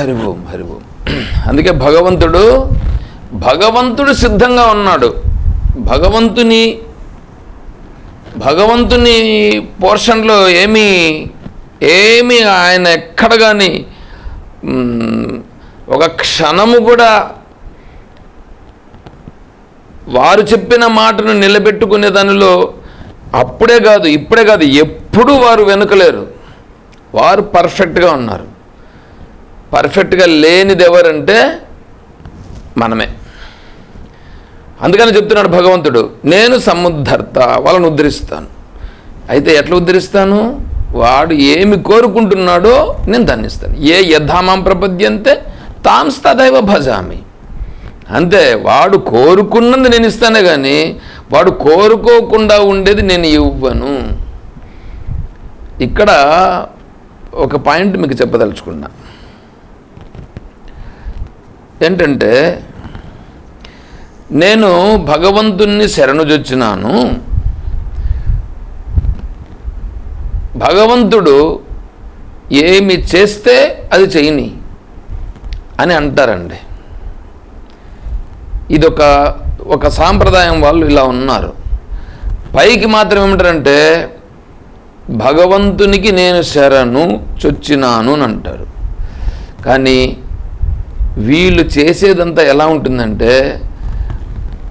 హరిభూం హరిభూం. అందుకే భగవంతుడు భగవంతుడు సిద్ధంగా ఉన్నాడు. భగవంతుని భగవంతుని పోర్షన్లో ఏమీ ఏమీ ఆయన ఎక్కడ కానీ ఒక క్షణము కూడా వారు చెప్పిన మాటను నిలబెట్టుకునే దానిలో అప్పుడే కాదు ఇప్పుడే కాదు ఎప్పుడూ వారు వెనుకలేరు. వారు పర్ఫెక్ట్గా ఉన్నారు. పర్ఫెక్ట్గా లేనిది ఎవరంటే మనమే. అందుకని చెప్తున్నాడు భగవంతుడు నేను సముద్ధర్త వాళ్ళని ఉద్ధరిస్తాను. అయితే ఎట్లా ఉద్ధరిస్తాను? వాడు ఏమి కోరుకుంటున్నాడో నేను దాన్ని ఇస్తాను ఏ యథామాం ప్రపద్యంతే తాం తదైవ భజామి. అంతే వాడు కోరుకున్నది నేను ఇస్తానే కానీ వాడు కోరుకోకుండా ఉండేది నేను ఇవ్వను. ఇక్కడ ఒక పాయింట్ మీకు చెప్పదలుచుకున్నా. ఏంటంటే నేను భగవంతుణ్ణి శరణుజొచ్చినాను. భగవంతుడు ఏమి చేస్తే అది చేయని అని అంటారండి. ఇదొక ఒక సాంప్రదాయం వాళ్ళు ఇలా ఉన్నారు. పైకి మాత్రం ఏమిటంటే భగవంతునికి నేను శరణు చొచ్చినాను అని అంటారు. కానీ వీళ్ళు చేసేదంతా ఎలా ఉంటుందంటే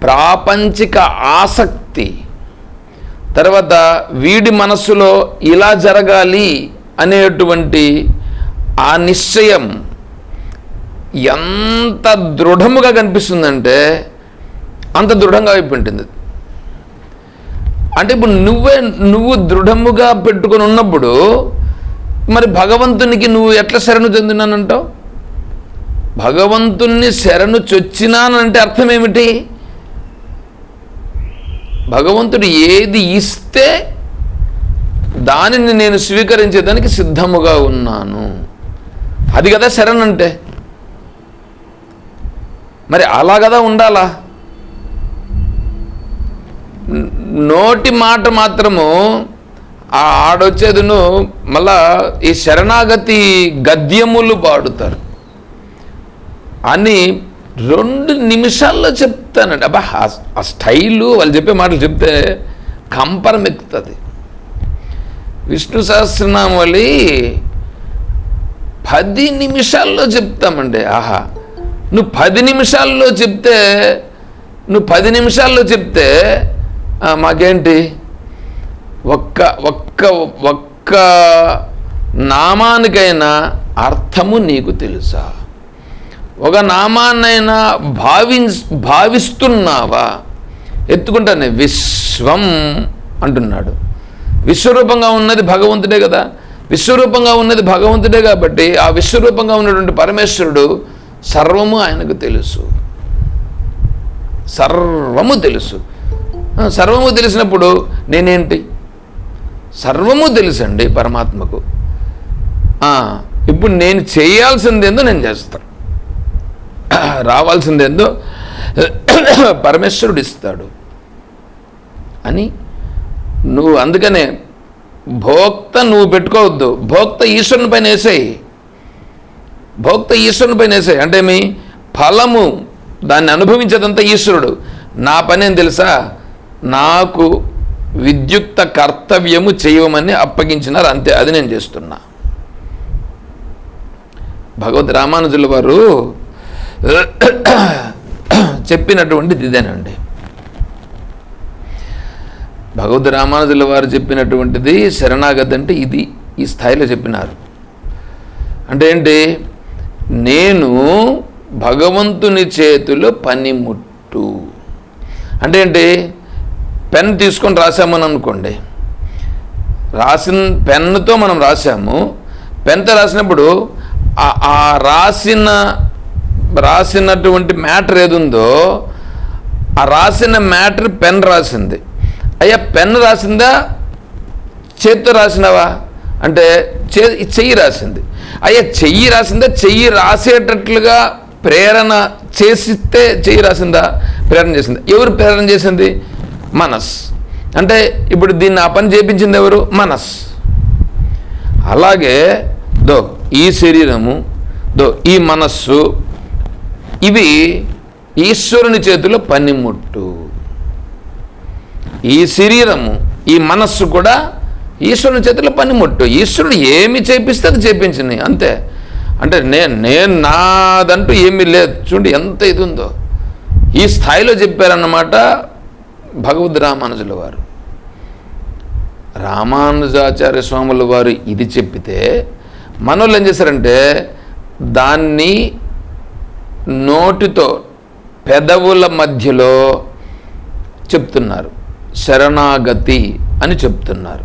ప్రాపంచిక ఆసక్తి. తర్వాత వీడి మనస్సులో ఇలా జరగాలి అనేటువంటి ఆ నిశ్చయం ఎంత దృఢముగా కనిపిస్తుందంటే అంత దృఢంగా అయిపోయింటుంది. అంటే ఇప్పుడు నువ్వే నువ్వు దృఢముగా పెట్టుకొని ఉన్నప్పుడు మరి భగవంతునికి నువ్వు ఎట్లా శరణు చెందినానంటావు? భగవంతుణ్ణి శరణు చొచ్చినానంటే అర్థం ఏమిటి భగవంతుడు ఏది ఇస్తే దానిని నేను స్వీకరించేదానికి సిద్ధముగా ఉన్నాను. అది కదా శరణ్ అంటే మరి అలా కదా ఉండాలా? నోటి మాట మాత్రము ఆ ఆడొచ్చేదును మళ్ళా ఈ శరణాగతి గద్యములు పాడుతారు. అని రెండు నిమిషాల్లో చెప్తానండి. అబ్బా ఆ- స్టైలు వాళ్ళు చెప్పే మాటలు చెప్తే కంపరం ఎక్కుతుంది విష్ణు సహస్రనామలి పది నిమిషాల్లో చెప్తామండి. ఆహా నువ్వు పది నిమిషాల్లో చెప్తే నువ్వు పది నిమిషాల్లో చెప్తే మాకేంటి? ఒక్క ఒక్క ఒక్క నామానికైనా అర్థము నీకు తెలుసా? ఒక నామాన్నైనా భావి భావిస్తున్నావా? ఎత్తుకుంటానే విశ్వం అంటున్నాడు. విశ్వరూపంగా ఉన్నది భగవంతుడే కదా. విశ్వరూపంగా ఉన్నది భగవంతుడే కాబట్టి ఆ విశ్వరూపంగా ఉన్నటువంటి పరమేశ్వరుడు సర్వము ఆయనకు తెలుసు. సర్వము తెలుసు. సర్వము తెలిసినప్పుడు నేనేంటి? సర్వము తెలుసండి పరమాత్మకు. ఇప్పుడు నేను చేయాల్సిందేందో నేను చేస్తాను. రావాల్సిందేందో పరమేశ్వరుడు ఇస్తాడు. అని నువ్వు అందుకనే భోక్త నువ్వు పెట్టుకోవద్దు. భోక్త ఈశ్వరుని పైన వేసేయి. భోక్త ఈశ్వరుని పైన వేసేయి. అంటే మీ ఫలము దాన్ని అనుభవించేదంతా ఈశ్వరుడు. నా పని ఏం తెలుసా? నాకు విద్యుక్త కర్తవ్యము చేయమని అప్పగించినారు. అంతే అది నేను చేస్తున్నా. భగవద్ రామానుజుల వారు చెప్పినటువంటిది ఇదేనండి. భగవద్ రామానుజుల వారు చెప్పినటువంటిది శరణాగతి అంటే ఇది ఈ స్థాయిలో చెప్పినారు. అంటే ఏంటి? నేను భగవంతుని చేతిలో పనిముట్టు అంటే ఏంటి? పెన్ తీసుకొని రాసామని అనుకోండి. రాసిన పెన్నుతో మనం రాసాము పెన్తో రాసినప్పుడు ఆ- ఆ రాసిన రాసినటువంటి మ్యాటర్ ఏది ఉందో ఆ రాసిన మ్యాటర్ పెన్ రాసింది. అయ్యా పెన్ రాసిందా? చేత్తో రాసినావా? అంటే చే చెయ్యి రాసింది. అయ్యా చెయ్యి రాసిందా? చెయ్యి రాసేటట్లుగా ప్రేరణ చేసిస్తే చెయ్యి రాసిందా? ప్రేరణ చేసింది. ఎవరు ప్రేరణ చేసింది? మనస్. అంటే ఇప్పుడు దీన్ని ఆ పని చేపించింది ఎవరు? మనస్. అలాగే దో ఈ శరీరము దో ఈ మనస్సు ఇవి ఈశ్వరుని చేతిలో పనిముట్టు. ఈ శరీరము ఈ మనస్సు కూడా ఈశ్వరుని చేతిలో పనిముట్టు. ఈశ్వరుడు ఏమి చేపిస్తే అది చేపించింది అంతే. అంటే నేను నేను నాదంటూ ఏమీ లేదు. చూడండి ఎంత ఇది ఉందో ఈ స్థాయిలో చెప్పారన్నమాట భగవద్ రామానుజుల వారు. రామానుజాచార్య స్వాముల వారు ఇది చెప్పితే మనోళ్ళు ఏం చేశారంటే దాన్ని నోటితో పెదవుల మధ్యలో చెప్తున్నారు. శరణాగతి అని చెప్తున్నారు.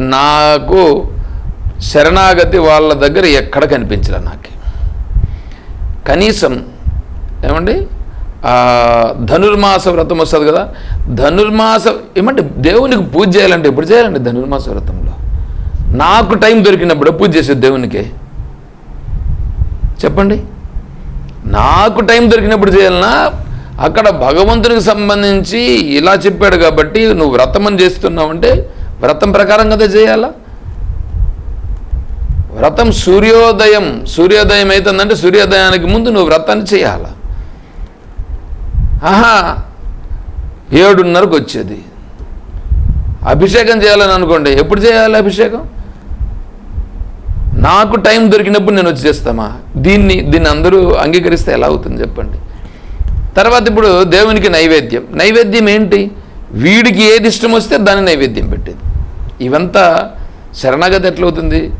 నాకు శరణాగతి వాళ్ళ దగ్గర ఎక్కడ కనిపించలే నాకు. కనీసం ఏమండి? ధనుర్మాస వ్రతం వస్తుంది కదా ధనుర్మాస ఏమంటే దేవునికి పూజ చేయాలంటే ఎప్పుడు చేయాలండి ధనుర్మాస వ్రతంలో? నాకు టైం దొరికినప్పుడు పూజ చేసేది దేవునికి. చెప్పండి. నాకు టైం దొరికినప్పుడు చేయాలన్నా అక్కడ భగవంతునికి సంబంధించి ఇలా చెప్పాడు కాబట్టి నువ్వు వ్రతం అని చేస్తున్నావంటే వ్రతం ప్రకారం కదా చేయాలా? వ్రతం సూర్యోదయం సూర్యోదయం అవుతుందంటే సూర్యోదయానికి ముందు నువ్వు వ్రతాన్ని చేయాలా? ఆహా ఏడున్నరకు వచ్చేది. అభిషేకం చేయాలని అనుకోండి. ఎప్పుడు చేయాలి అభిషేకం? నాకు టైం దొరికినప్పుడు నేను వచ్చి చేస్తామా? దీన్ని దీన్ని అందరూ అంగీకరిస్తే ఎలా అవుతుంది చెప్పండి. తర్వాత ఇప్పుడు దేవునికి నైవేద్యం. నైవేద్యం ఏంటి? వీడికి ఏది ఇష్టం వస్తే దాన్ని నైవేద్యం పెట్టేది. ఇవంతా శరణాగతి ఎట్లవుతుంది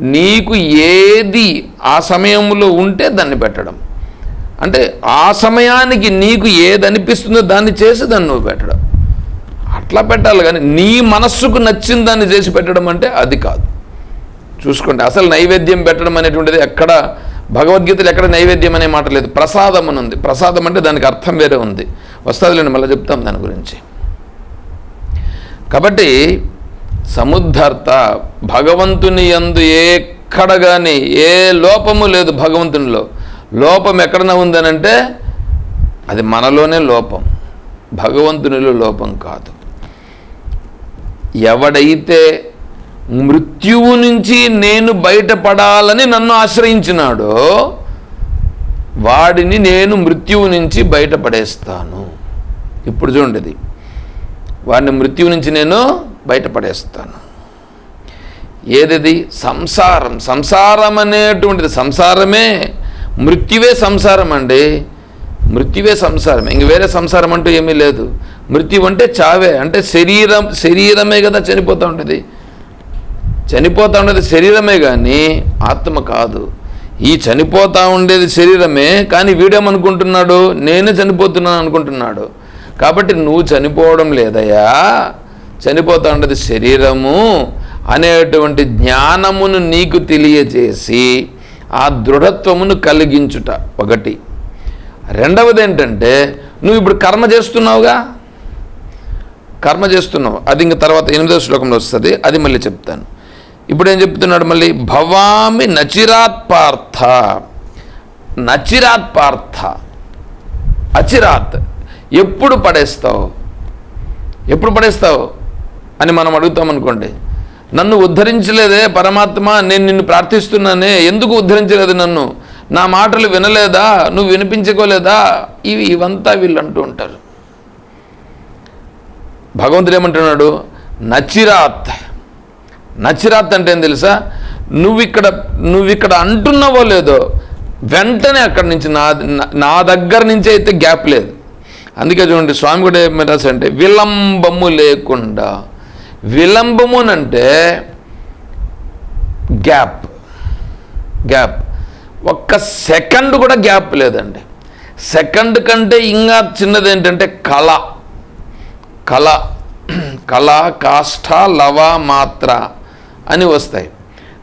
నీకు ఏది ఆ సమయంలో ఉంటే దాన్ని పెట్టడం. అంటే ఆ సమయానికి నీకు ఏది అనిపిస్తుందో దాన్ని చేసి దాన్ని నువ్వు పెట్టడం. అట్లా పెట్టాలి కానీ నీ మనస్సుకు నచ్చిన దాన్ని చేసి పెట్టడం అంటే అది కాదు. చూసుకోండి అసలు నైవేద్యం పెట్టడం అనేటువంటిది ఎక్కడ భగవద్గీతలో ఎక్కడ నైవేద్యం అనే మాట లేదు. ప్రసాదం అని ఉంది. ప్రసాదం అంటే దానికి అర్థం వేరే ఉంది. వస్తుందిలేండి మళ్ళీ చెప్తాం దాని గురించి. కాబట్టి సముద్ధర్త భగవంతుని యందు ఎక్కడ కానీ ఏ లోపము లేదు భగవంతునిలో. లోపం ఎక్కడన ఉందనంటే అది మనలోనే లోపం. భగవంతునిలో లోపం కాదు. ఎవడైతే మృత్యువు నుంచి నేను బయటపడాలని నన్ను ఆశ్రయించినాడో వాడిని నేను మృత్యువు నుంచి బయటపడేస్తాను. ఇప్పుడు చూడండి వాడిని మృత్యువు నుంచి నేను బయటపడేస్తాను. ఏదది? సంసారం. సంసారం అనేటువంటిది సంసారమే. మృత్యువే సంసారం అండి. మృత్యువే సంసారం ఇంక వేరే సంసారం అంటూ ఏమీ లేదు. మృత్యు అంటే చావే. అంటే శరీరం శరీరమే కదా చనిపోతూ ఉంటుంది. చనిపోతూ ఉండేది శరీరమే కానీ ఆత్మ కాదు. ఈ చనిపోతూ ఉండేది శరీరమే కానీ వీడేమనుకుంటున్నాడు? నేనే చనిపోతున్నాను అనుకుంటున్నాడు. కాబట్టి నువ్వు చనిపోవడం లేదయ్యా. చనిపోతూ ఉండేది శరీరము అనేటువంటి జ్ఞానమును నీకు తెలియజేసి ఆ దృఢత్వమును కలిగించుట ఒకటి. రెండవది ఏంటంటే నువ్వు ఇప్పుడు కర్మ చేస్తున్నావుగా? కర్మ చేస్తున్నావు. అది ఇంక తర్వాత ఎనిమిదో శ్లోకంలో వస్తుంది. అది మళ్ళీ చెప్తాను. ఇప్పుడు ఏం చెప్తున్నాడు మళ్ళీ? భవామి నచిరాత్ పార్థ. నచిరాత్ పార్థ. అచిరాత్. ఎప్పుడు పడేస్తావు? ఎప్పుడు పడేస్తావు? అని మనం అడుగుతాం అనుకోండి. నన్ను ఉద్ధరించలేదే పరమాత్మ నేను నిన్ను ప్రార్థిస్తున్నానే ఎందుకు ఉద్ధరించలేదు నన్ను? నా మాటలు వినలేదా? నువ్వు వినిపించుకోలేదా? ఇవి ఇవంతా వీళ్ళు అంటూ ఉంటారు. భగవంతుడు ఏమంటున్నాడు? నచిరాత్. నచ్చిరాత్ అంటే ఏం తెలుసా? నువ్వు ఇక్కడ నువ్వు ఇక్కడ అంటున్నావో లేదో వెంటనే అక్కడి నుంచి నా నా- దగ్గర నుంచి అయితే గ్యాప్ లేదు. అందుకే చూడండి స్వామి కూడా ఏమి అంటే విలంబము లేకుండా. విలంబము అంటే గ్యాప్. గ్యాప్. ఒక్క సెకండ్ కూడా గ్యాప్ లేదండి. సెకండ్ కంటే ఇంకా చిన్నది ఏంటంటే కళ. కళ. కళ కాష్ట లవ మాత్ర. అని వస్తాయి.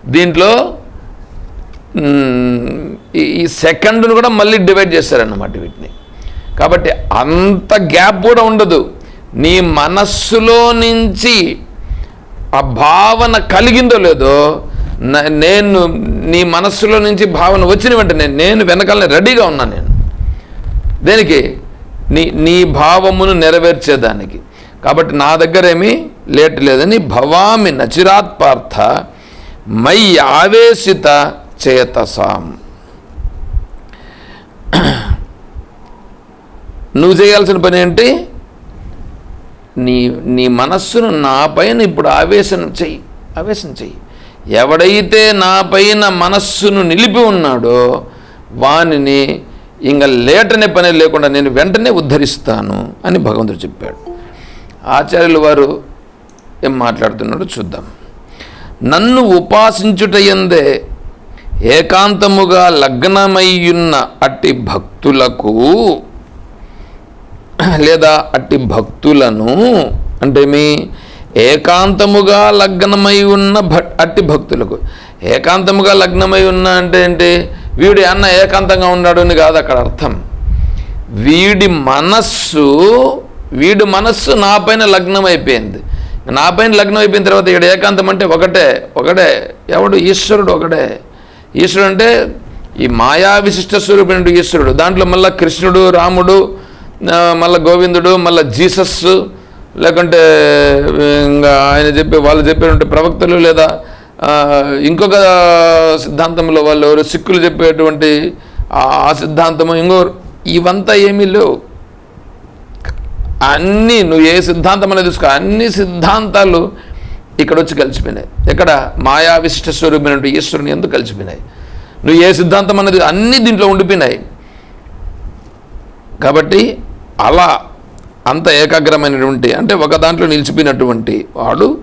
దీంట్లో ఈ ఈ సెకండ్ను కూడా మళ్ళీ డివైడ్ చేస్తారన్నమాట వీటిని. కాబట్టి అంత గ్యాప్ కూడా ఉండదు. నీ మనస్సులో నుంచి ఆ భావన కలిగిందో లేదో నేను నీ మనస్సులో నుంచి భావన వచ్చిన వెంటనే నేను వెనకాలనే రెడీగా ఉన్నాను నేను. దేనికి? నీ నీ భావమును నెరవేర్చేదానికి. కాబట్టి నా దగ్గరేమీ? లేట్ లేదని భవామి నచిరాత్ పార్థ మై ఆవేశిత చేతసాం. నువ్వు చేయాల్సిన పని ఏంటి? నీ నీ మనస్సును నా పైన ఇప్పుడు ఆవేశం చెయ్యి ఆవేశం చెయ్యి. ఎవడైతే నా పైన మనస్సును నిలిపి ఉన్నాడో వానిని ఇంకా లేటనే పని లేకుండా నేను వెంటనే ఉద్ధరిస్తాను అని భగవంతుడు చెప్పాడు. ఆచార్యులు వారు ఏం మాట్లాడుతున్నాడో చూద్దాం. నన్ను ఉపాసించుటయందే ఏకాంతముగా లగ్నమయ్యున్న అట్టి భక్తులకు లేదా అట్టి భక్తులను అంటే మీ ఏకాంతముగా లగ్నమై ఉన్న అట్టి భక్తులకు. ఏకాంతముగా లగ్నమై ఉన్న అంటే ఏంటి? వీడు అన్న ఏకాంతంగా ఉన్నాడు అని కాదు అక్కడ అర్థం. వీడి మనస్సు వీడి మనస్సు నా పైన లగ్నమైపోయింది. నా పైన లగ్నం అయిపోయిన తర్వాత ఇక్కడ ఏకాంతం అంటే ఒకటే ఒకటే. ఎవడు? ఈశ్వరుడు ఒకటే. ఈశ్వరుడు అంటే ఈ మాయా విశిష్ట స్వరూపమైన ఈశ్వరుడు. దాంట్లో మళ్ళీ కృష్ణుడు రాముడు మళ్ళీ గోవిందుడు మళ్ళీ జీసస్ లేకుంటే ఇంకా ఆయన చెప్పే వాళ్ళు చెప్పేటువంటి ప్రవక్తలు లేదా ఇంకొక సిద్ధాంతంలో వాళ్ళు ఎవరు? సిక్కులు చెప్పేటువంటి ఆ ఆ సిద్ధాంతము ఇంకో ఇవంతా ఏమీ లేవు. అన్నీ నువ్వు ఏ సిద్ధాంతం అనేది చూసుకో అన్ని సిద్ధాంతాలు ఇక్కడ వచ్చి కలిసిపోయినాయి. ఎక్కడ? మాయా విశిష్ట స్వరూపమైనటువంటి ఈశ్వరుని ఎందుకు కలిసిపోయినాయి. నువ్వు ఏ సిద్ధాంతం అనేది అన్నీ దీంట్లో ఉండిపోయినాయి. కాబట్టి అలా అంత ఏకాగ్రమైనటువంటి అంటే ఒక దాంట్లో నిలిచిపోయినటువంటి వాడు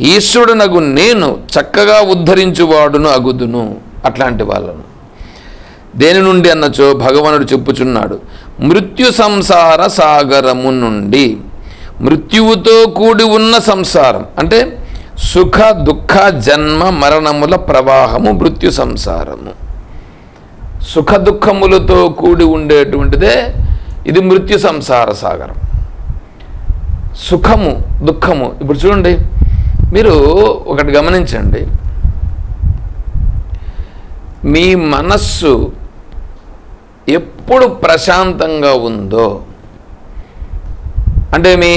ఈశ్వరునగు నేను చక్కగా ఉద్ధరించువాడును అగుదును అట్లాంటి వాళ్ళను. దేని నుండి అన్నచో భగవానుడు చెప్పుచున్నాడు. మృత్యు సంసార సాగరము నుండి. మృత్యువుతో కూడి ఉన్న సంసారం. అంటే సుఖ దుఃఖ జన్మ మరణముల ప్రవాహము మృత్యు సంసారము. సుఖ దుఃఖములతో కూడి ఉండేటువంటిదే ఇది మృత్యు సంసార సాగరం. సుఖము దుఃఖము. ఇప్పుడు చూడండి మీరు ఒకటి గమనించండి. మీ మనస్సు ఎప్పుడు ప్రశాంతంగా ఉందో. అంటే మీ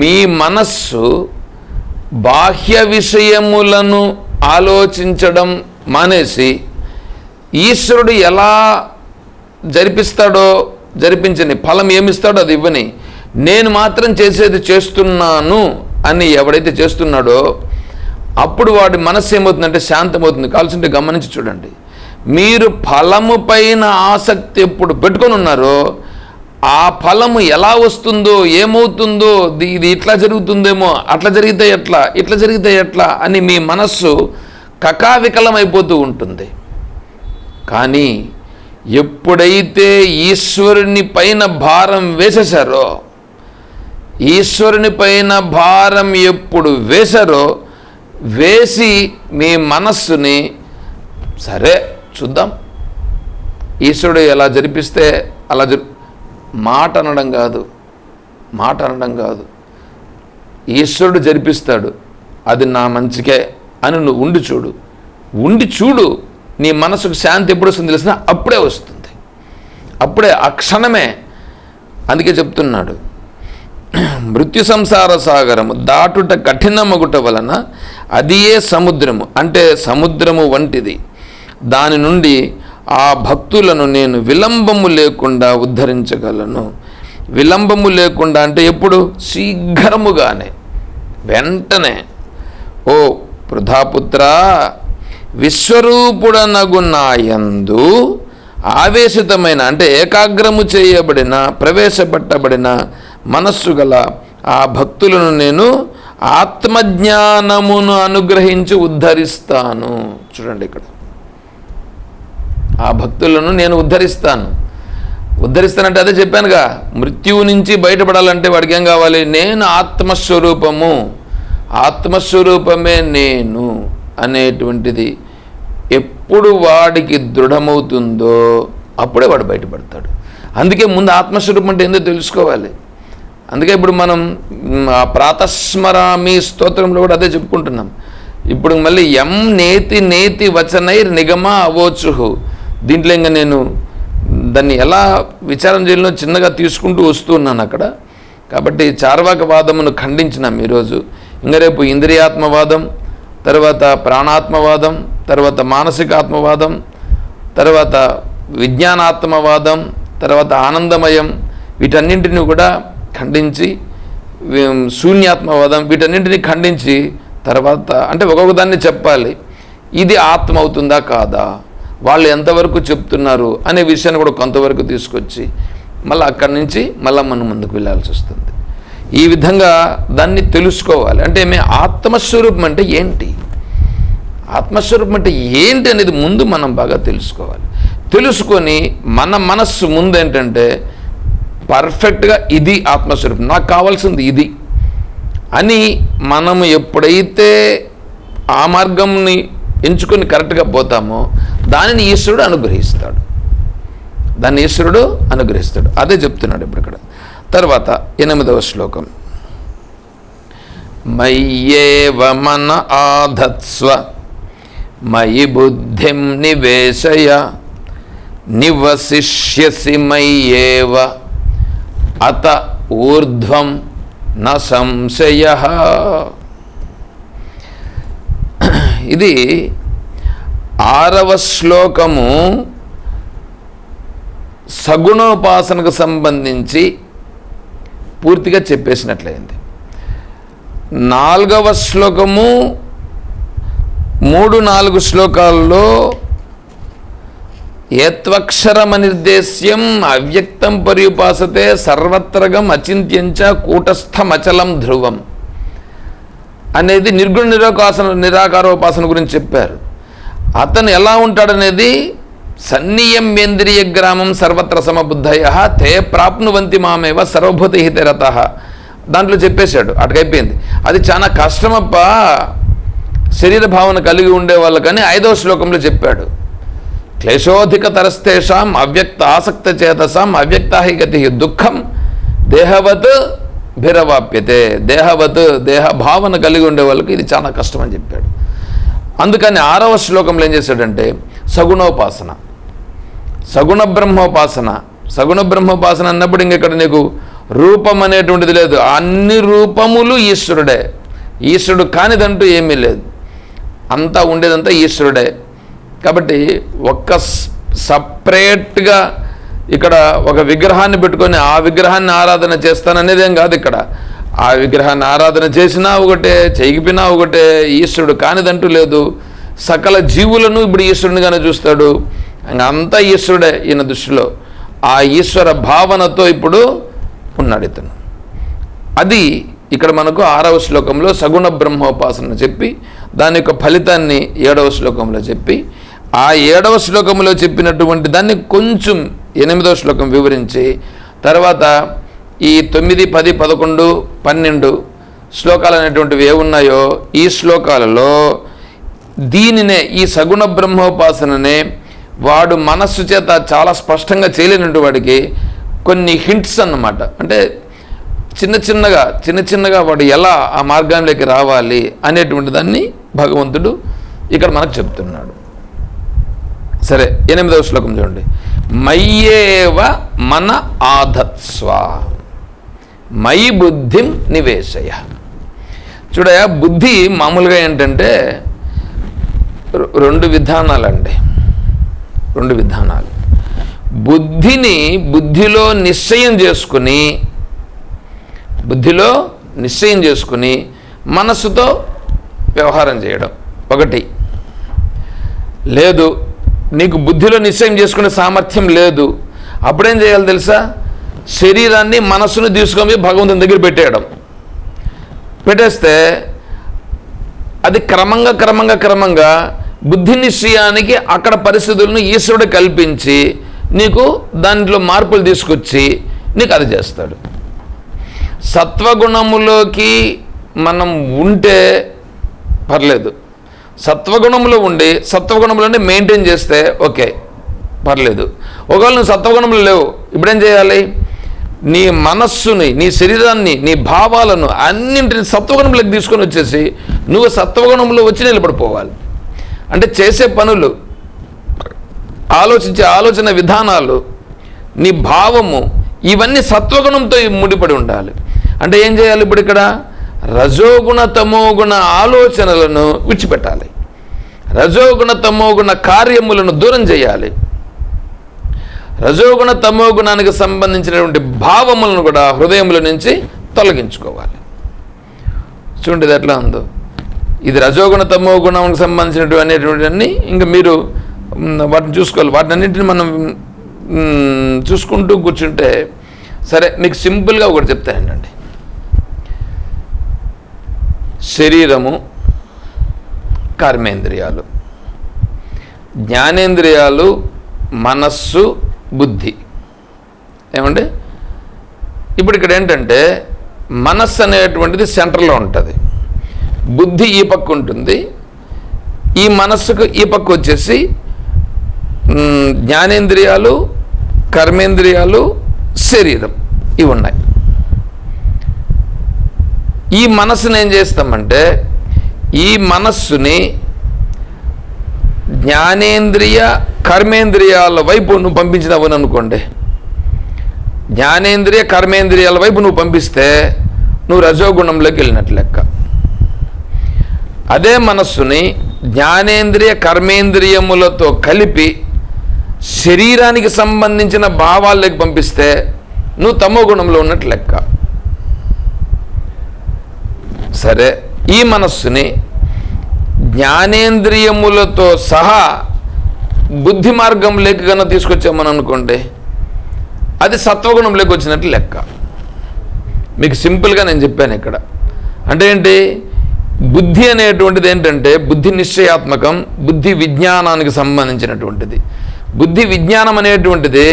మీ మనస్సు బాహ్య విషయములను ఆలోచించడం మానేసి ఈశ్వరుడు ఎలా జరిపిస్తాడో జరిపించని ఫలం ఏమిస్తాడో అది ఇవ్వని. నేను మాత్రం చేసేది చేస్తున్నాను అని ఎవడైతే చేస్తున్నాడో అప్పుడు వాడి మనస్సు ఏమవుతుందంటే శాంతమవుతుంది. కావాల్సింటే గమనించి చూడండి. మీరు ఫలము పైన ఆసక్తి ఎప్పుడు పెట్టుకొని ఉన్నారో ఆ ఫలము ఎలా వస్తుందో ఏమవుతుందో ఇది ఇట్లా జరుగుతుందేమో అట్లా జరిగితే ఎట్లా ఇట్లా జరిగితే ఎట్లా అని మీ మనస్సు కకావికలమైపోతూ ఉంటుంది. కానీ ఎప్పుడైతే ఈశ్వరుని పైన భారం వేసేశారో ఈశ్వరుని పైన భారం ఎప్పుడు వేశారో వేసి మీ మనస్సుని సరే చూద్దాం. ఈశ్వరుడు ఎలా జరిపిస్తే అలా జరి మాట అనడం కాదు మాట అనడం కాదు. ఈశ్వరుడు జరిపిస్తాడు అది నా మంచికే అని నువ్వు ఉండి చూడు. ఉండి చూడు నీ మనసుకు శాంతి ఎప్పుడు వస్తుంది తెలిసిన అప్పుడే వస్తుంది. అప్పుడే ఆ క్షణమే. అందుకే చెప్తున్నాడు మృత్యు సంసార సాగరము దాటుట కఠినమగుట వలన అదియే సముద్రము అంటే సముద్రము వంటిది. దాని నుండి ఆ భక్తులను నేను విలంబము లేకుండా ఉద్ధరించగలను. విలంబము లేకుండా అంటే ఎప్పుడు? శీఘ్రముగానే వెంటనే. ఓ వృధాపుత్ర విశ్వరూపుడనగు నాయందు ఆవేశితమైన అంటే ఏకాగ్రము చేయబడిన ప్రవేశపెట్టబడిన మనస్సు గల ఆ భక్తులను నేను ఆత్మజ్ఞానమును అనుగ్రహించి ఉద్ధరిస్తాను. చూడండి ఇక్కడ. ఆ భక్తులను నేను ఉద్ధరిస్తాను. ఉద్ధరిస్తానంటే అదే చెప్పానుగా మృత్యువు నుంచి బయటపడాలంటే వాడికి ఏం కావాలి? నేను ఆత్మస్వరూపము. ఆత్మస్వరూపమే నేను అనేటువంటిది ఎప్పుడు వాడికి దృఢమవుతుందో అప్పుడే వాడు బయటపడతాడు. అందుకే ముందు ఆత్మస్వరూపం అంటే ఏందో తెలుసుకోవాలి. అందుకే ఇప్పుడు మనం ఆ ప్రాతస్మరామి స్తోత్రంలో కూడా అదే చెప్పుకుంటున్నాం. ఇప్పుడు మళ్ళీ ఎం నేతి నేతి వచనైర్ నిగమ అవోచుహు దీంట్లో ఇంకా నేను దాన్ని ఎలా విచారం చేయాలో చిన్నగా తీసుకుంటూ వస్తూ ఉన్నాను అక్కడ. కాబట్టి చార్వాక వాదమును ఖండించినాం ఈరోజు. ఇంకా రేపు ఇంద్రియాత్మవాదం తర్వాత ప్రాణాత్మవాదం తర్వాత మానసికాత్మవాదం తర్వాత విజ్ఞానాత్మవాదం తర్వాత ఆనందమయం వీటన్నింటిని కూడా ఖండించి శూన్యాత్మవాదం వీటన్నింటిని ఖండించి తర్వాత అంటే ఒక్కొక్క దాన్ని చెప్పాలి. ఇది ఆత్మ అవుతుందా కాదా? వాళ్ళు ఎంతవరకు చెప్తున్నారు అనే విషయాన్ని కూడా కొంతవరకు తీసుకొచ్చి మళ్ళీ అక్కడి నుంచి మళ్ళీ మనం ముందుకు వెళ్ళాల్సి వస్తుంది. ఈ విధంగా దాన్ని తెలుసుకోవాలి. అంటే మే ఆత్మస్వరూపం అంటే ఏంటి? ఆత్మస్వరూపం అంటే ఏంటి అనేది ముందు మనం బాగా తెలుసుకోవాలి. తెలుసుకొని మన మనస్సు ముందు ఏంటంటే పర్ఫెక్ట్గా ఇది ఆత్మస్వరూపం. నాకు కావాల్సింది ఇది అని మనము ఎప్పుడైతే ఆ మార్గంని ఎంచుకొని కరెక్ట్గా పోతామో దానిని ఈశ్వరుడు అనుగ్రహిస్తాడు. దాన్ని ఈశ్వరుడు అనుగ్రహిస్తాడు. అదే చెప్తున్నాడు ఇప్పుడు ఇక్కడ. తర్వాత ఎనిమిదవ శ్లోకం. మయ్యేవ మన ఆధత్స్వ మయి బుద్ధిం నివేశయ నివసిష్యసి మయ్యేవ అత ఊర్ధ్వం న సంశయ. ఇది ఆరవ శ్లోకము సగుణోపాసనకు సంబంధించి పూర్తిగా చెప్పేసినట్లయింది. నాలుగవ శ్లోకము మూడు నాలుగు శ్లోకాల్లో ఏత్వక్షరమనిర్దేశ్యం అవ్యక్తం పర్యుపాసతే సర్వత్రగం అచింత్యంచ కూటస్థమచలం ధ్రువం. అనేది నిర్గుణ నిరాకాసన నిరాకారోపాసన గురించి చెప్పారు. అతను ఎలా ఉంటాడనేది సన్నియం వేంద్రియ గ్రామం సర్వత్ర సమబుద్ధయ తే ప్రాప్నువంతి మామేవ సర్వభూత హితరత దాంట్లో చెప్పేశాడు అటుకైపోయింది. అది చాలా కష్టమప్ప శరీర భావన కలిగి ఉండే వాళ్ళకని ఐదో శ్లోకంలో చెప్పాడు. క్లేశోధిక తరస్తేషాం అవ్యక్త ఆసక్త చేతసాం అవ్యక్తాహి గతి దుఃఖం దేహవత్ భిరవాప్యతే దేహవత్ దేహ భావన కలిగి ఉండే వాళ్ళకి ఇది చాలా కష్టం అని చెప్పాడు. అందుకని ఆరవ శ్లోకంలో ఏం చేశాడంటే సగుణోపాసన. సగుణ బ్రహ్మోపాసన. సగుణ బ్రహ్మోపాసన అన్నప్పుడు ఇంకెక్కడ నీకు రూపం అనేటువంటిది లేదు. అన్ని రూపములు ఈశ్వరుడే. ఈశ్వరుడు కానిదంటూ ఏమీ లేదు. అంతా ఉండేదంతా ఈశ్వరుడే. కాబట్టి ఒక్క సపరేట్గా ఇక్కడ ఒక విగ్రహాన్ని పెట్టుకొని ఆ విగ్రహాన్ని ఆరాధన చేస్తాననేది ఏం కాదు ఇక్కడ. ఆ విగ్రహాన్ని ఆరాధన చేసినా ఒకటే చేయకపోయినా ఒకటే ఈశ్వరుడు కానిదంటూ లేదు. సకల జీవులను ఇప్పుడు ఈశ్వరునిగానే చూస్తాడు. అంతా ఈశ్వరుడే ఈయన దృష్టిలో. ఆ ఈశ్వర భావనతో ఇప్పుడు ఉన్నాడు ఇతను. అది ఇక్కడ మనకు ఆరవ శ్లోకంలో సగుణ బ్రహ్మోపాసన చెప్పి దాని యొక్క ఫలితాన్ని ఏడవ శ్లోకంలో చెప్పి ఆ ఏడవ శ్లోకంలో చెప్పినటువంటి దాన్ని కొంచెం ఎనిమిదో శ్లోకం వివరించి తర్వాత ఈ తొమ్మిది పది పదకొండు పన్నెండు శ్లోకాలు అనేటువంటివి ఏమున్నాయో ఈ శ్లోకాలలో దీనినే ఈ సగుణ బ్రహ్మోపాసననే వాడు మనస్సు చేత చాలా స్పష్టంగా చేయలేనటువంటి వాడికి కొన్ని హింట్స్ అన్నమాట. అంటే చిన్న చిన్నగా చిన్న చిన్నగా వాడు ఎలా ఆ మార్గంలోకి రావాలి అనేటువంటి దాన్ని భగవంతుడు ఇక్కడ మనకు చెప్తున్నాడు. సరే ఎనిమిదవ శ్లోకం చూడండి. మయ్యేవ మన ఆధత్స్వ. మై బుద్ధిం నివేశయ. చూడయా బుద్ధి మామూలుగా ఏంటంటే రెండు విధానాలండి. రెండు విధానాలు. బుద్ధిని బుద్ధిలో నిశ్చయం చేసుకుని బుద్ధిలో నిశ్చయం చేసుకుని మనసుతో వ్యవహారం చేయడం. ఒకటి లేదు నీకు బుద్ధిలో నిశ్చయం చేసుకునే సామర్థ్యం లేదు. అప్పుడేం చేయాలి తెలుసా? శరీరాన్ని మనస్సును తీసుకొని భగవంతుని దగ్గర పెట్టేయడం. పెట్టేస్తే అది క్రమంగా క్రమంగా క్రమంగా బుద్ధి నిశ్చయానికి అక్కడ పరిస్థితులను ఈశ్వరుడు కల్పించి నీకు దాంట్లో మార్పులు తీసుకొచ్చి నీకు అది చేస్తాడు. సత్వగుణములోకి మనం ఉంటే పర్లేదు. సత్వగుణంలో ఉండి సత్వగుణంలోనే మెయింటైన్ చేస్తే ఓకే పర్లేదు. ఒకవేళ నువ్వు సత్వగుణంలో లేవు ఇప్పుడేం చేయాలి? నీ మనస్సుని నీ శరీరాన్ని నీ భావాలను అన్నింటిని సత్వగుణంలోకి తీసుకొని వచ్చేసి నువ్వు సత్వగుణంలో వచ్చి నిలబడిపోవాలి. అంటే చేసే పనులు ఆలోచించే ఆలోచన విధానాలు నీ భావము ఇవన్నీ సత్వగుణంతో ముడిపడి ఉండాలి. అంటే ఏం చేయాలి ఇప్పుడు ఇక్కడ? రజోగుణ తమోగుణ ఆలోచనలను విడిచిపెట్టాలి. రజోగుణ తమోగుణ కార్యములను దూరం చేయాలి. రజోగుణ తమోగుణానికి సంబంధించినటువంటి భావములను కూడా హృదయంలో నుంచి తొలగించుకోవాలి. చూడండి ఇది ఎట్లా ఉందో. ఇది రజోగుణ తమోగుణానికి గుణానికి సంబంధించినటువంటి అనేటువంటివన్నీ ఇంకా మీరు వాటిని చూసుకోవాలి. వాటిని అన్నింటిని మనం చూసుకుంటూ కూర్చుంటే సరే మీకు సింపుల్గా ఒకటి చెప్తానండి. శరీరము కర్మేంద్రియాలు. జ్ఞానేంద్రియాలు మనస్సు బుద్ధి. ఏమండి? ఇప్పుడు ఇక్కడ ఏంటంటే మనస్సు అనేటువంటిది సెంటర్లో ఉంటుంది. బుద్ధి ఈ పక్క ఉంటుంది. ఈ మనస్సుకు ఈ పక్క వచ్చేసి జ్ఞానేంద్రియాలు కర్మేంద్రియాలు శరీరం ఇవి ఉన్నాయి. ఈ మనస్సును ఏం చేస్తామంటే ఈ మనస్సుని జ్ఞానేంద్రియ కర్మేంద్రియాల వైపు నువ్వు పంపించినవని అనుకోండి. జ్ఞానేంద్రియ కర్మేంద్రియాల వైపు నువ్వు పంపిస్తే నువ్వు రజోగుణంలోకి వెళ్ళినట్లు లెక్క. అదే మనస్సుని జ్ఞానేంద్రియ కర్మేంద్రియములతో కలిపి శరీరానికి సంబంధించిన భావాల్లోకి పంపిస్తే నువ్వు తమో గుణంలో ఉన్నట్లు లెక్క. సరే ఈ మనస్సుని జ్ఞానేంద్రియములతో సహా బుద్ధి మార్గంలోకి కన్నా తీసుకొచ్చామని అనుకోండి అది సత్వగుణంలోకి వచ్చినట్లు లెక్క. మీకు సింపుల్గా నేను చెప్పాను ఇక్కడ. అంటే ఏంటి? బుద్ధి అనేటువంటిది ఏంటంటే బుద్ధి నిశ్చయాత్మకం బుద్ధి విజ్ఞానానికి సంబంధించినటువంటిది. బుద్ధి విజ్ఞానం అనేటువంటిది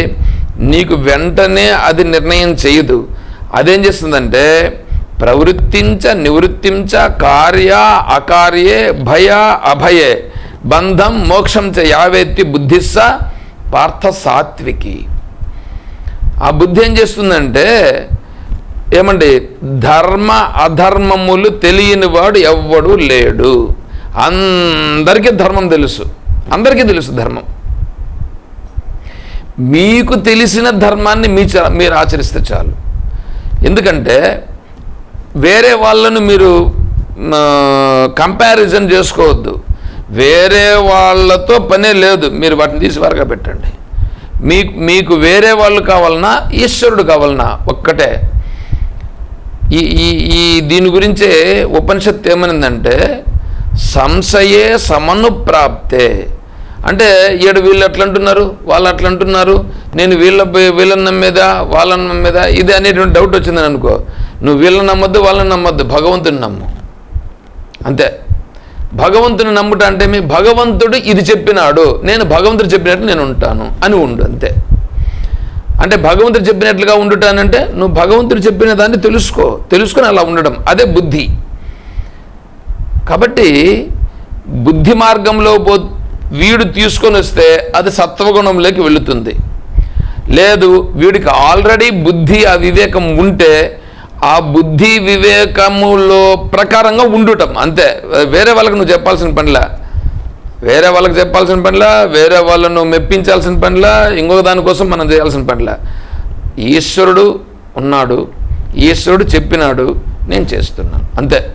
నీకు వెంటనే అది నిర్ణయం చేయదు. అదేం చేస్తుందంటే ప్రవృత్తించ నివృత్తించ కార్య అకార్యే భయ అభయే బంధం మోక్షం చ యావేత్తి బుద్ధిస్స పార్థ సాత్వికి. ఆ బుద్ధి ఏం చేస్తుందంటే ఏమండి ధర్మ అధర్మములు తెలియని వాడు ఎవ్వడు లేడు. అందరికీ ధర్మం తెలుసు. అందరికీ తెలుసు ధర్మం. మీకు తెలిసిన ధర్మాన్ని మీ చ- మీరు ఆచరిస్తే చాలు. ఎందుకంటే వేరే వాళ్ళను మీరు కంపారిజన్ చేసుకోవద్దు. వేరే వాళ్ళతో పనే లేదు. మీరు వాటిని తీసి వరగా పెట్టండి. మీకు మీకు వేరే వాళ్ళు కావాలన్నా ఈశ్వరుడు కావాలన్నా ఒక్కటే. ఈ ఈ ఈ దీని గురించే ఉపనిషత్తు ఏమనిందంటే సంశయే సమనుప్రాప్తే. అంటే ఈడు వీళ్ళు ఎట్లా అంటున్నారు వాళ్ళు అట్లా అంటున్నారు నేను వీళ్ళ వీళ్ళని నమ్మేదా వాళ్ళని నమ్మేదా ఇది అనేటువంటి డౌట్ వచ్చిందని అనుకో. నువ్వు వీళ్ళని నమ్మొద్దు వాళ్ళని నమ్మొద్దు భగవంతుని నమ్ము. అంతే. భగవంతుని నమ్ముట అంటే మీ భగవంతుడు ఇది చెప్పినాడు నేను భగవంతుడు చెప్పినట్టు నేను ఉంటాను అని ఉండు అంతే. అంటే భగవంతుడు చెప్పినట్లుగా ఉండుటానంటే నువ్వు భగవంతుడు చెప్పిన దాన్ని తెలుసుకో తెలుసుకొని అలా ఉండడం అదే బుద్ధి. కాబట్టి బుద్ధి మార్గంలో పో వీడు తీసుకొని వస్తే అది సత్వగుణంలోకి వెళుతుంది. లేదు వీడికి ఆల్రెడీ బుద్ధి ఆ వివేకం ఉంటే ఆ బుద్ధి వివేకములో ప్రకారంగా ఉండుటం. అంతే. వేరే వాళ్ళకి నువ్వు చెప్పాల్సిన పనిలా. వేరే వాళ్ళకి చెప్పాల్సిన పనిలా వేరే వాళ్ళను మెప్పించాల్సిన పనిలా ఇంకొక దానికోసం మనం చేయాల్సిన పనిలా. ఈశ్వరుడు ఉన్నాడు ఈశ్వరుడు చెప్పినాడు నేను చేస్తున్నాను. అంతే.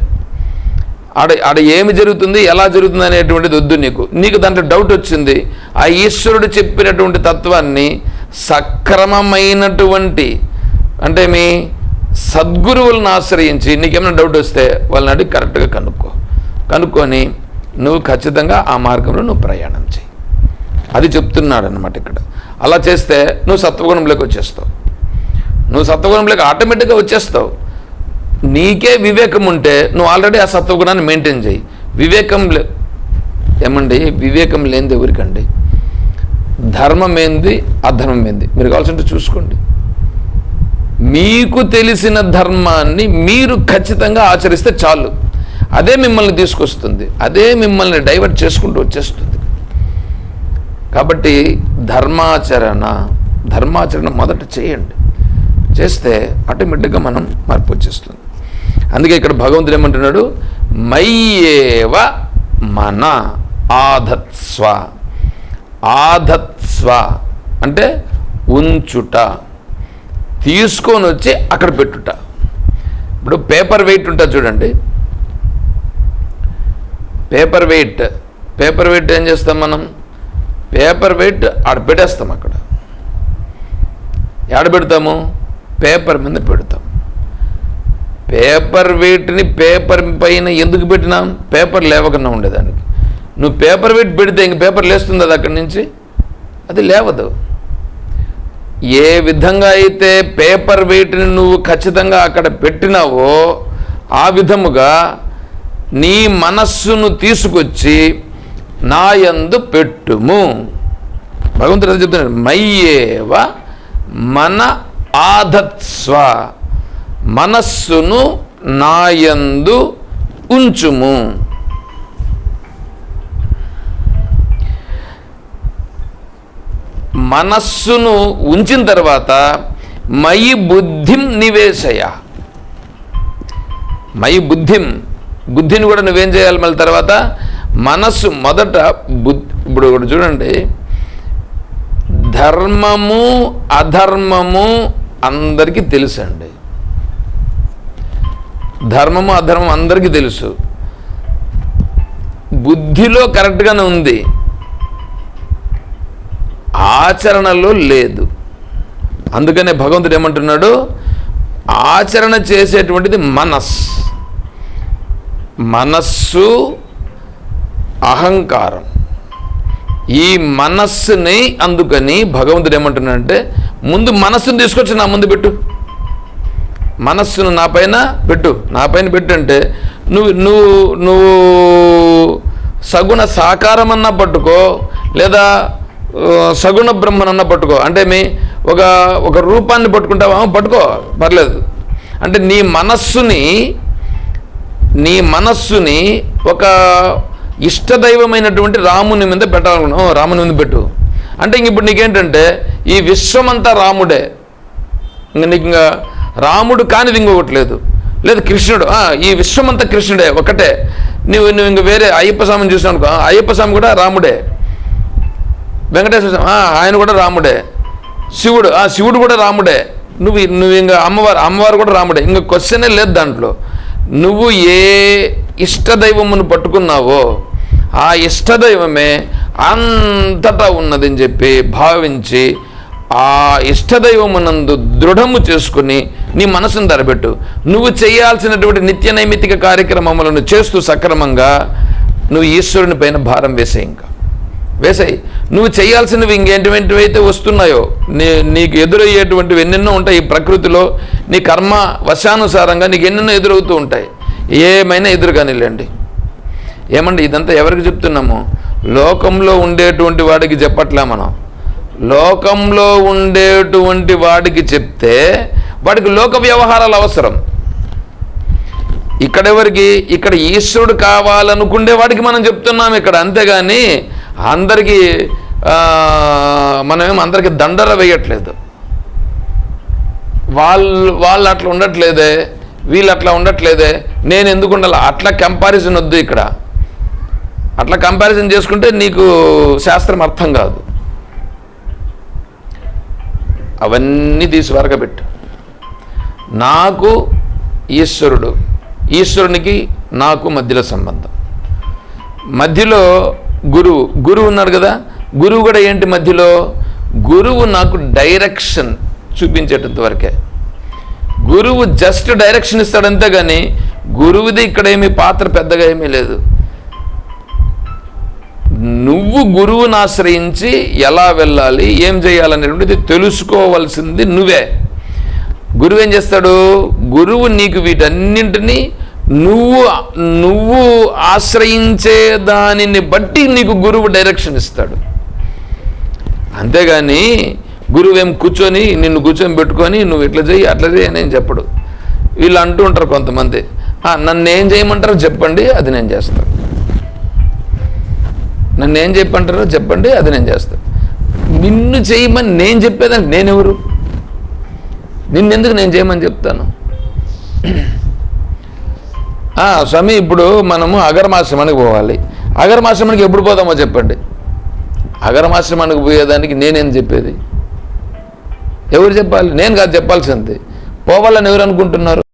ఆడ ఆడ ఏమి జరుగుతుంది ఎలా జరుగుతుంది అనేటువంటిది వద్దు నీకు. నీకు దాంట్లో డౌట్ వచ్చింది ఆ ఈశ్వరుడు చెప్పినటువంటి తత్వాన్ని సక్రమమైనటువంటి అంటే మీ సద్గురువులను ఆశ్రయించి నీకేమైనా డౌట్ వస్తే వాళ్ళని అడిగి కరెక్ట్గా కనుక్కో. కనుక్కొని నువ్వు ఖచ్చితంగా ఆ మార్గంలో నువ్వు ప్రయాణం చేయి అది చెప్తున్నాడు అనమాట ఇక్కడ. అలా చేస్తే నువ్వు సత్వగుణంలోకి వచ్చేస్తావు. నువ్వు సత్వగుణంలోకి ఆటోమేటిక్గా వచ్చేస్తావు. నీకే వివేకం ఉంటే నువ్వు ఆల్రెడీ ఆ సత్వగుణాన్ని మెయింటైన్ చేయి వివేకం లే ఏమండి? వివేకం లేనిది ఎవరికండి? ధర్మం ఏంది? అధర్మం ఏంది? మీరు కావాల్సింటే చూసుకోండి. మీకు తెలిసిన ధర్మాన్ని మీరు ఖచ్చితంగా ఆచరిస్తే చాలు. అదే మిమ్మల్ని తీసుకొస్తుంది. అదే మిమ్మల్ని డైవర్ట్ చేసుకుంటూ వచ్చేస్తుంది. కాబట్టి ధర్మాచరణ ధర్మాచరణ మొదట చేయండి. చేస్తే ఆటోమేటిక్గా మనం మార్పు వచ్చేస్తుంది. అందుకే ఇక్కడ భగవంతుడు ఏమంటున్నాడు? మయ్యేవ మన ఆధత్స్వ. ఆధత్స్వ అంటే ఉంచుట. తీసుకొని వచ్చి అక్కడ పెట్టుట. ఇప్పుడు పేపర్ వెయిట్ ఉంటుంది చూడండి. పేపర్ వెయిట్ పేపర్ వెయిట్ ఏం చేస్తాం మనం? పేపర్ వెయిట్ ఆడ పెట్టేస్తాం అక్కడ. ఎక్కడ పెడతాము? పేపర్ మీద పెడతాం. పేపర్ వెయిట్ని పేపర్ పైన ఎందుకు పెట్టినాం? పేపర్ లేవకుండా ఉండేదానికి. నువ్వు పేపర్ వెయిట్ పెడితే ఇంక పేపర్ లేస్తుంది అది అక్కడి నుంచి? అది లేవదు. ఏ విధంగా అయితే పేపర్ వెయిట్ని నువ్వు ఖచ్చితంగా అక్కడ పెట్టినావో ఆ విధముగా నీ మనస్సును తీసుకొచ్చి నాయందు పెట్టుము. భగవంతుడు ఎంత చెప్తున్నాడు? మయ్యేవ మన ఆధత్స్వ. మనస్సును నాయందు ఉంచుము. మనస్సును ఉంచిన తర్వాత మయి బుద్ధిం నివేశయ. మయి బుద్ధిం బుద్ధిని కూడా నువ్వేం చేయాలి మళ్ళీ తర్వాత? మనస్సు మొదట బుద్ధి ఇప్పుడు ఒకటి చూడండి. ధర్మము అధర్మము అందరికీ తెలుసు అండి ధర్మము అధర్మం అందరికీ తెలుసు. బుద్ధిలో కరెక్ట్గానే ఉంది. ఆచరణలో లేదు. అందుకనే భగవంతుడు ఏమంటున్నాడు? ఆచరణ చేసేటువంటిది మనస్. మనస్సు అహంకారం. ఈ మనస్సుని అందుకని భగవంతుడు ఏమంటున్నాడంటే ముందు మనస్సును తీసుకొచ్చి నా ముందు పెట్టు. మనస్సును నా పైన పెట్టు. నా పైన పెట్టు అంటే నువ్వు నువ్వు నువ్వు సగుణ సాకారమన్నా పట్టుకో లేదా సగుణ బ్రహ్మనన్న పట్టుకో. అంటే మీ ఒక ఒక రూపాన్ని పట్టుకుంటావా? పట్టుకో. పర్లేదు. అంటే నీ మనస్సుని నీ మనస్సుని ఒక ఇష్టదైవమైనటువంటి రాముని మీద పెట్టాలనుకున్నావు. రాముని మీద పెట్టు. అంటే ఇంక ఇప్పుడు నీకేంటంటే ఈ విశ్వమంతా రాముడే. ఇంకా నీకు ఇంకా రాముడు కానిది ఇంకొకటి లేదు. లేదు కృష్ణుడు. ఈ విశ్వమంతా కృష్ణుడే ఒకటే నువ్వు నువ్వు ఇంక వేరే అయ్యప్ప స్వామిని చూసావు అనుకో ఆ, అయ్యప్ప స్వామి కూడా రాముడే. వెంకటేశ్వర స్వామి ఆ, ఆయన కూడా రాముడే. శివుడు ఆ శివుడు కూడా రాముడే. నువ్వు నువ్వు ఇంకా అమ్మవారు అమ్మవారు కూడా రాముడే. ఇంకా క్వశ్చనే లేదు దాంట్లో. నువ్వు ఏ ఇష్టదైవమును పట్టుకున్నావో ఆ ఇష్టదైవమే అంతటా ఉన్నదని చెప్పి భావించి ఆ ఇష్టదైవమునందు దృఢము చేసుకుని నీ మనసును ధరబెట్టు నువ్వు చేయాల్సినటువంటి నిత్య నైమితిక కార్యక్రమములను చేస్తూ సక్రమంగా నువ్వు ఈశ్వరుని పైన భారం వేసే ఇంకా. వేసాయి. నువ్వు చేయాల్సినవి ఇంకేంటివంటివి అయితే వస్తున్నాయో నీ నీకు ఎదురయ్యేటువంటివి ఎన్నెన్నో ఉంటాయి ఈ ప్రకృతిలో నీ కర్మ వశానుసారంగా నీకు ఎన్నెన్నో ఎదురవుతూ ఉంటాయి. ఏమైనా ఎదురు కానిలేండి ఏమండి ఇదంతా ఎవరికి చెప్తున్నాము? లోకంలో ఉండేటువంటి వాడికి చెప్పట్లే మనం. లోకంలో ఉండేటువంటి వాడికి చెప్తే వాడికి లోక వ్యవహారాలు అవసరం. ఇక్కడెవరికి? ఇక్కడ ఈశ్వరుడు కావాలనుకుండే వాడికి మనం చెప్తున్నాం ఇక్కడ. అంతేగాని అందరికీ మనమేమో మనమేం అందరికీ దండర వేయట్లేదు. వాళ్ళు వాళ్ళు అట్లా ఉండట్లేదే వీళ్ళు అట్లా ఉండట్లేదే నేను ఎందుకు ఉండాలి? అట్లా కంపారిజన్ వద్దు ఇక్కడ. అట్లా కంపారిజన్ చేసుకుంటే నీకు శాస్త్రం అర్థం కాదు. అవన్నీ తీసి వరకబెట్టు నాకు ఈశ్వరుడు ఈశ్వరునికి నాకు మధ్యలో సంబంధం. మధ్యలో గురువు గురువు ఉన్నాడు కదా? గురువు కూడా ఏంటి మధ్యలో? గురువు నాకు డైరెక్షన్ చూపించేటంత వరకే. గురువు జస్ట్ డైరెక్షన్ ఇస్తాడు కానీ గురువుది ఇక్కడ ఏమీ పాత్ర పెద్దగా ఏమీ లేదు. నువ్వు గురువుని ఆశ్రయించి ఎలా వెళ్ళాలి ఏం చేయాలనేటువంటిది తెలుసుకోవాల్సింది నువ్వే. గురువు ఏం చేస్తాడు? గురువు నీకు వీటన్నింటినీ నువ్వు నువ్వు ఆశ్రయించే దానిని బట్టి నీకు గురువు డైరెక్షన్ ఇస్తాడు. అంతేగాని గురువు ఏం కూర్చొని నిన్ను కూర్చొని పెట్టుకొని నువ్వు ఇట్లా చేయి అట్లా చేయి అని ఏం చెప్పడు. వీళ్ళు అంటూ ఉంటారు కొంతమంది. "ఆ, నన్ను ఏం చేయమంటారో చెప్పండి అది నేను చేస్తాను నన్ను ఏం చెప్పంటారో చెప్పండి అది నేను చేస్తాను నిన్ను చేయమని నేను చెప్పేదానికి నేనెవరు? నిన్నెందుకు నేను చేయమని చెప్తాను? స్వామి ఇప్పుడు మనము అగరమాశ్రమానికి పోవాలి. అగరమాశ్రమానికి ఎప్పుడు పోదామో చెప్పండి. అగరమాశ్రమానికి పోయేదానికి నేనేం చెప్పేది? ఎవరు చెప్పాలి? నేను కాదు చెప్పాల్సింది. పోవాలని ఎవరు అనుకుంటున్నారు?